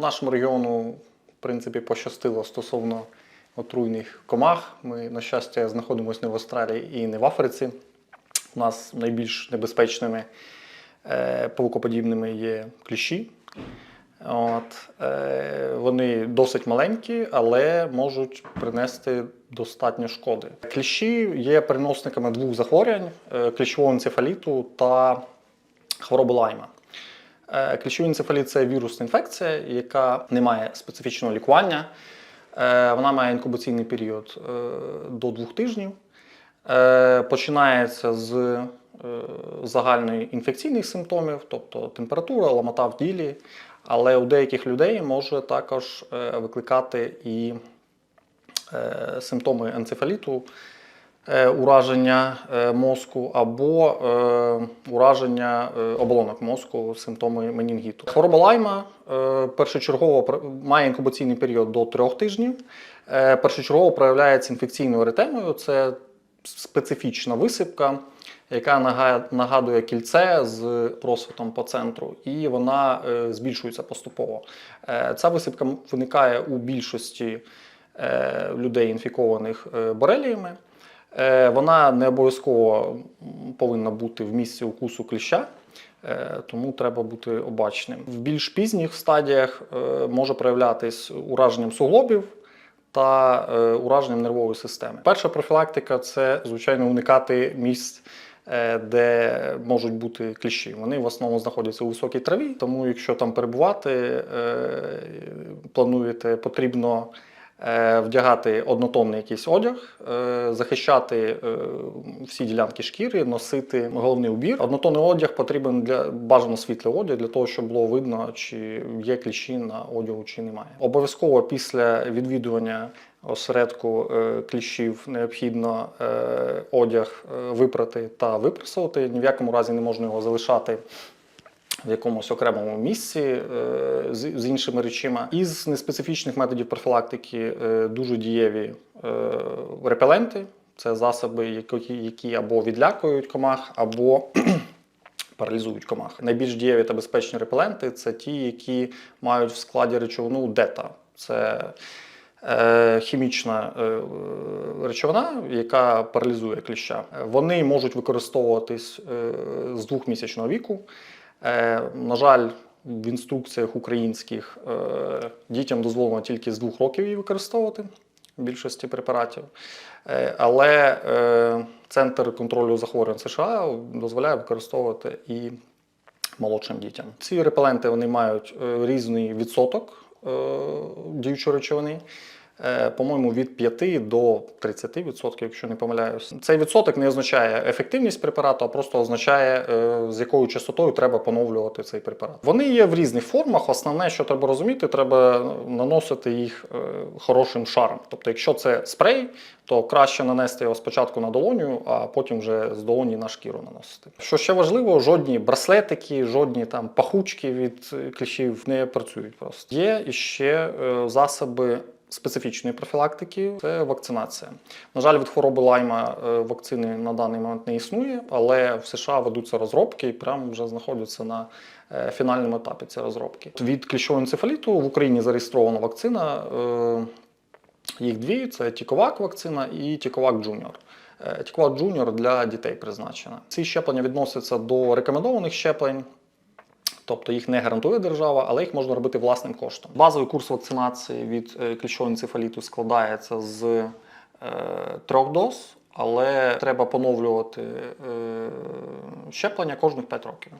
Нашому регіону, в принципі, пощастило стосовно отруйних комах. Ми, на щастя, знаходимося не в Австралії і не в Африці. У нас найбільш небезпечними е, павукоподібними є кліщі. От, е, вони досить маленькі, але можуть принести достатньо шкоди. Кліщі є переносниками двох захворювань: е, кліщового енцефаліту та хвороби лайма. Е, Кліщовий енцефаліт це вірусна інфекція, яка не має специфічного лікування. Е, Вона має інкубаційний період е, до двох тижнів. Починається з загальної інфекційних симптомів, тобто температура, ламота в тілі. Але у деяких людей може також викликати і симптоми енцефаліту, ураження е, мозку або е, ураження е, оболонок мозку, симптоми менінгіту. Хвороба лайма е, першочергово має інкубаційний період до трьох тижнів. Е, Першочергово проявляється інфекційною еретемою. Це специфічна висипка, яка нагадує кільце з просвітом по центру, і вона е, збільшується поступово. Е, Ця висипка виникає у більшості е, людей, інфікованих е, бореліями. Е, Вона не обов'язково повинна бути в місці укусу кліща. е, Тому треба бути обачним. В більш пізніх стадіях е, може проявлятись ураженням суглобів та ураженням нервової системи. Перша профілактика це, звичайно, уникати місць, де можуть бути кліщі. Вони в основному знаходяться у високій траві, тому якщо там перебувати плануєте, потрібно вдягати однотонний якийсь одяг, е, захищати е, всі ділянки шкіри, носити головний убір. Однотонний одяг потрібен для бажано світлий одяг для того, щоб було видно, чи є кліщі на одягу, чи немає. Обов'язково після відвідування осередку е, кліщів необхідно е, одяг е, випрати та випрасувати. Ні в якому разі не можна його залишати в якомусь окремому місці е, з, іншими речима. Із неспецифічних методів профілактики е, дуже дієві е, репеленти. Це засоби, які, або відлякують комах, або паралізують комах. Найбільш дієві та безпечні репеленти це ті, які мають в складі речовину дета. Це хімічна речовина, яка паралізує кліща. Вони можуть використовуватись з двохмісячного віку. Е, на жаль, в інструкціях українських е, дітям дозволено тільки з двох років її використовувати в більшості препаратів. Е, але Центр контролю захворювань США дозволяє використовувати і молодшим дітям. Ці репеленти вони мають різний відсоток діючої речовини. Е, По-моєму, від 5 до 30%, якщо не помиляюсь. Цей відсоток не означає ефективність препарату, а просто означає, е, з якою частотою треба поновлювати цей препарат. Вони є в різних формах. Основне, що треба розуміти, треба наносити їх е, хорошим шаром. Тобто, якщо це спрей, то краще нанести його спочатку на долоню, а потім вже з долоні на шкіру наносити. Що ще важливо, жодні браслетики, жодні там пахучки від кліщів не працюють просто. Є іще е, засоби. Специфічної профілактики це вакцинація. На жаль, від хвороби лайма е, вакцини на даний момент не існує, але в США ведуться розробки і прямо вже знаходяться на е, фінальному етапі ці розробки. Від кліщового енцефаліту в Україні зареєстрована вакцина. е, Їх дві: це Тіковак вакцина і Тіковак Джуніор. Тіковак Джуніор для дітей призначена. Ці щеплення відносяться до рекомендованих щеплень. Тобто їх не гарантує держава, але їх можна робити власним коштом. Базовий курс вакцинації від е, кліщового енцефаліту складається з е, трьох доз, але треба поновлювати е, щеплення кожних 5 років.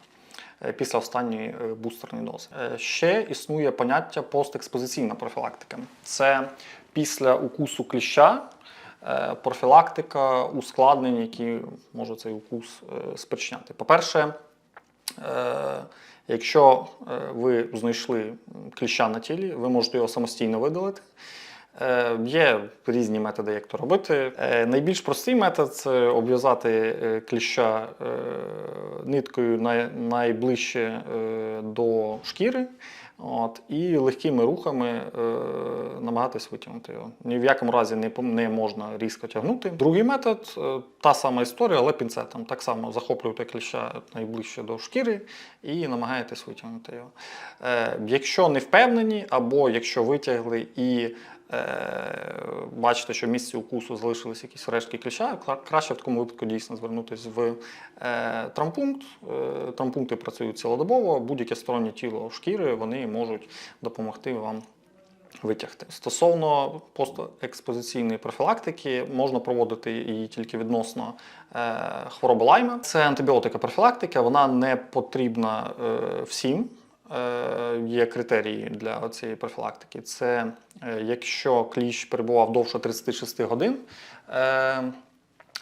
е, Після останньої е, бустерної дози. Ще існує поняття постекспозиційна профілактика. Це після укусу кліща профілактика ускладнень, які може цей укус спричиняти. По-перше, Е, Якщо е, ви знайшли кліща на тілі, ви можете його самостійно видалити. Е, Є різні методи, як то робити. Е, Найбільш простий метод це обв'язати е, кліща е, ниткою найближче е, до шкіри, От, і легкими рухами е, намагатись витягнути його. Ні в якому разі не, не можна різко тягнути. Другий метод е, та сама історія, але пінцетом. Так само захоплюєте кліща найближче до шкіри і намагаєтесь витягнути його. Е, якщо не впевнені, або якщо витягли і бачите, що в місці укусу залишились якісь рештки кліща, краще в такому випадку дійсно звернутися в е, травмпункт. Е, травмпункти працюють цілодобово, будь-яке стороннє тіло шкіри вони можуть допомогти вам витягти. Стосовно постекспозиційної профілактики, можна проводити її тільки відносно е, хвороби лайма. Це антибіотика профілактика, вона не потрібна е, всім. Е, Є критерії для цієї профілактики. Це е, якщо кліщ перебував довше 36 годин.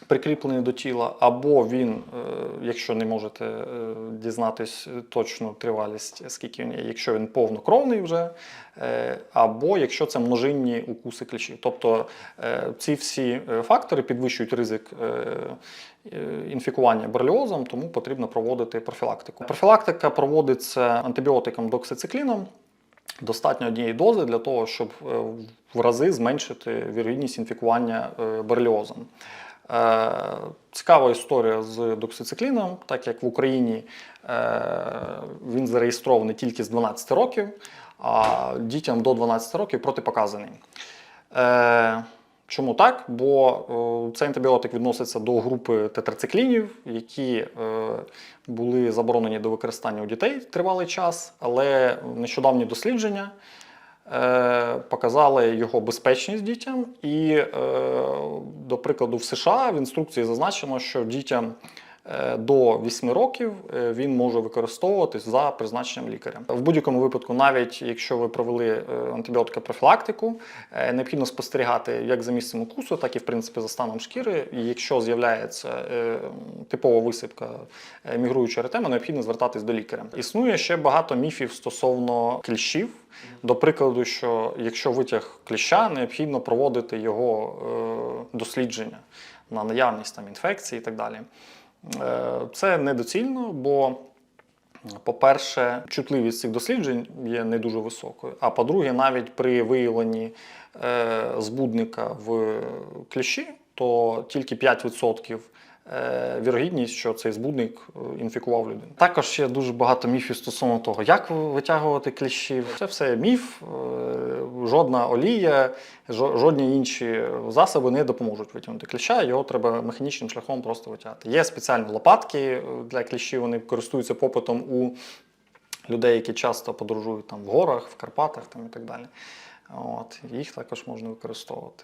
Прикріплений до тіла, або він, е, якщо не можете е, дізнатись точну тривалість, скільки він є, якщо він повнокровний вже, е, або якщо це множинні укуси кліщів. Тобто ці всі фактори підвищують ризик інфікування бореліозом, тому потрібно проводити профілактику. Профілактика проводиться антибіотиком доксицикліном. Достатньо однієї дози для того, щоб в рази зменшити вірогідність інфікування бореліозом. Е, Цікава історія з доксицикліном, так як в Україні е, він зареєстрований тільки з 12 років, а дітям до 12 років протипоказаний. Е, Чому так? Бо цей антибіотик відноситься до групи тетрациклінів, які були заборонені до використання у дітей тривалий час, але нещодавні дослідження показали його безпечність дітям. І, е, до прикладу, в США в інструкції зазначено, що дітям е, до 8 років е, він може використовуватись за призначенням лікаря. В будь-якому випадку, навіть якщо ви провели е, антибіотикопрофілактику, е, необхідно спостерігати як за місцем укусу, так і в принципі за станом шкіри. І якщо з'являється е, типова висипка е, мігруючої еретеми, необхідно звертатись до лікаря. Існує ще багато міфів стосовно кліщів. До прикладу, що якщо витяг кліща, необхідно проводити його е, дослідження на наявність там інфекції і так далі. Е, Це недоцільно, бо, по-перше, чутливість цих досліджень є не дуже високою. А по-друге, навіть при виявленні е, збудника в кліщі, то тільки 5% е, вірогідність, що цей збудник е, інфікував людину. Також є дуже багато міфів стосовно того, як витягувати кліщів. Це все міф, е, жодна олія, жодні інші засоби не допоможуть витягнути кліща. Його треба механічним шляхом просто витягати. Є спеціальні лопатки е, для кліщів, вони користуються попитом у людей, які часто подорожують там в горах, в Карпатах там, і так далі. От, їх також можна використовувати.